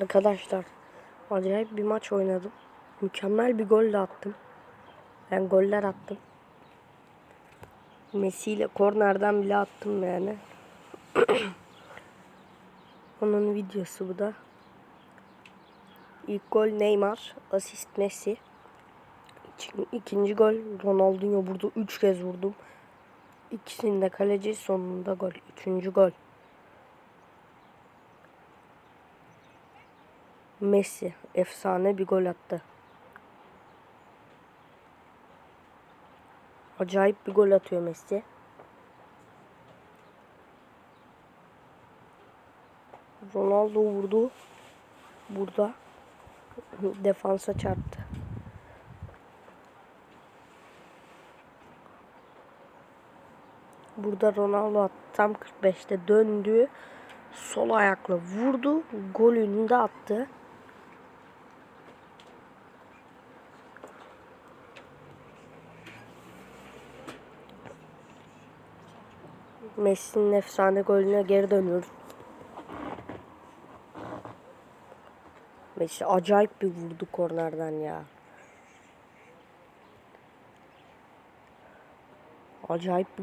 Arkadaşlar acayip bir maç oynadım. Mükemmel bir gol de attım. Ben goller attım. Messi ile kornerden bile attım yani. Onun videosu bu da. İlk gol Neymar, asist Messi. İki- İkinci gol Ronaldinho vurdu. Üç kez vurdum. İkisinde kaleci sonunda gol. Üçüncü gol. Messi efsane bir gol attı. Acayip bir gol atıyor Messi. Ronaldo vurdu. Burada defansa çarptı. Burada Ronaldo tam 45'te döndü. Sol ayakla vurdu. Golünü de attı. Messi'nin efsane golüne geri dönüyoruz. Messi acayip bir vurdu kornerden ya. Acayip bir